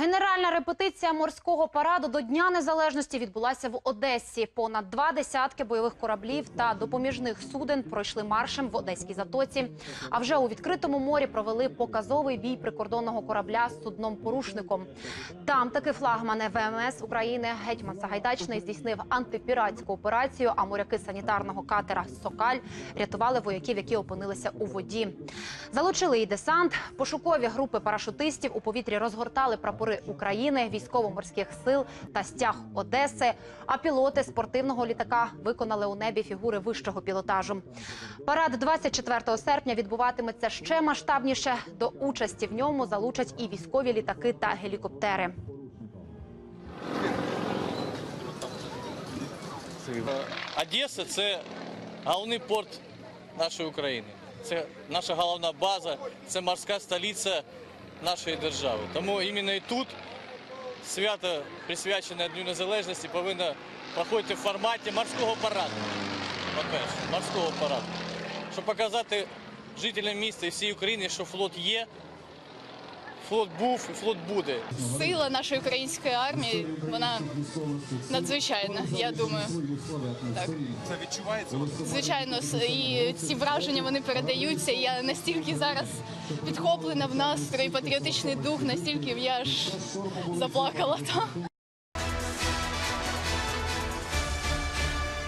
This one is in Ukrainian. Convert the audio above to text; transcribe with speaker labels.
Speaker 1: Генеральна репетиція морського параду до Дня Незалежності відбулася в Одесі. Понад два десятки бойових кораблів та допоміжних суден пройшли маршем в Одеській затоці. А вже у відкритому морі провели показовий бій прикордонного корабля з судном-порушником. Там таки флагмани ВМС України гетьман Сагайдачний здійснив антипіратську операцію. А моряки санітарного катера Сокаль рятували вояків, які опинилися у воді. Залучили і десант. Пошукові групи парашутистів у повітрі розгортали прапори України, військово-морських сил та стяг Одеси. А пілоти спортивного літака виконали у небі фігури вищого пілотажу. Парад 24 серпня відбуватиметься ще масштабніше. До участі в ньому залучать і військові літаки та гелікоптери.
Speaker 2: Одеса це головний порт нашої України. Це наша головна база, це морська столиця нашої держави. Тому іменно і тут свято, присвячене Дню Незалежності, повинно проходити в форматі морського параду. По-перше, морського параду. Щоб показати жителям міста і всій Україні, що флот є, флот був і флот буде.
Speaker 3: Сила нашої української армії вона надзвичайна, я думаю. Так.
Speaker 4: Це відчувається?
Speaker 3: Звичайно, і ці враження вони передаються. І Я настільки зараз підхоплена в настрої, патріотичний дух, настільки я аж заплакала. Та.